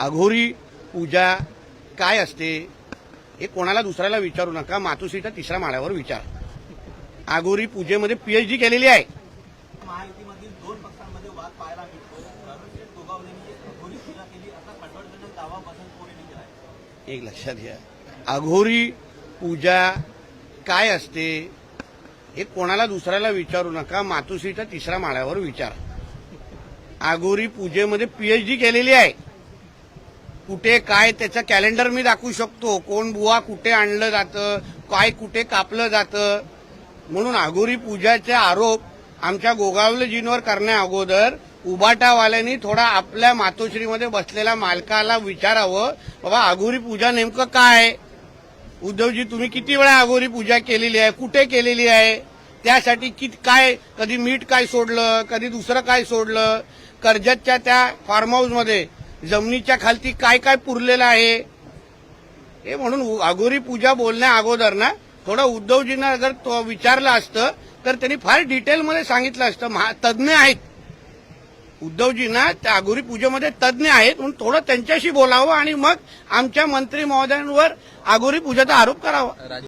अघोरी पूजा काय असते हे कोणाला दुसऱ्याला विचारू नका. मातोश्रीच्या तिसऱ्या माळ्यावर विचार. अघोरी पूजेमध्ये पीएचडी केलेली आहे. एक लक्षात घ्या. अघोरी पूजा काय असते हे कोणाला दुसऱ्याला विचारू नका. मातोश्रीच्या तिसऱ्या माळ्यावर विचार. अघोरी पूजेमध्ये पीएचडी केलेली आहे. कुठे काय त्याचं कॅलेंडर मी दाखवू शकतो. कोण बुवा कुठे आणलं जातं काय कुठे कापलं जातं. म्हणून आघोरी पूजाचे आरोप आमच्या गोगावलेजींवर करण्या अगोदर उबाटावाल्यांनी थोडा आपल्या मातोश्रीमध्ये बसलेल्या मालकाला विचारावं बाबा आघोरी पूजा नेमकं काय? उद्धवजी तुम्ही किती वेळा अघोरी पूजा केलेली आहे? कुठे केलेली आहे? त्यासाठी कित काय कधी मीठ काय सोडलं कधी दुसरं काय सोडलं? कर्जतच्या त्या फार्म हाऊसमध्ये जमिनीच्या खालती काय काय पुरलेलं आहे? हे म्हणून उ- अघोरी पूजा बोलण्या अगोदर ना थोडं उद्धवजींना जर तो विचारलं असतं तर त्यांनी फार डिटेलमध्ये सांगितलं असतं. महा- तज्ज्ञ आहेत. उद्धवजींना त्या अघोरी पूजेमध्ये तज्ज्ञ आहेत म्हणून थोडं त्यांच्याशी बोलावं आणि मग आमच्या मंत्री महोदयांवर अघोरी पूजेचा आरोप करावा.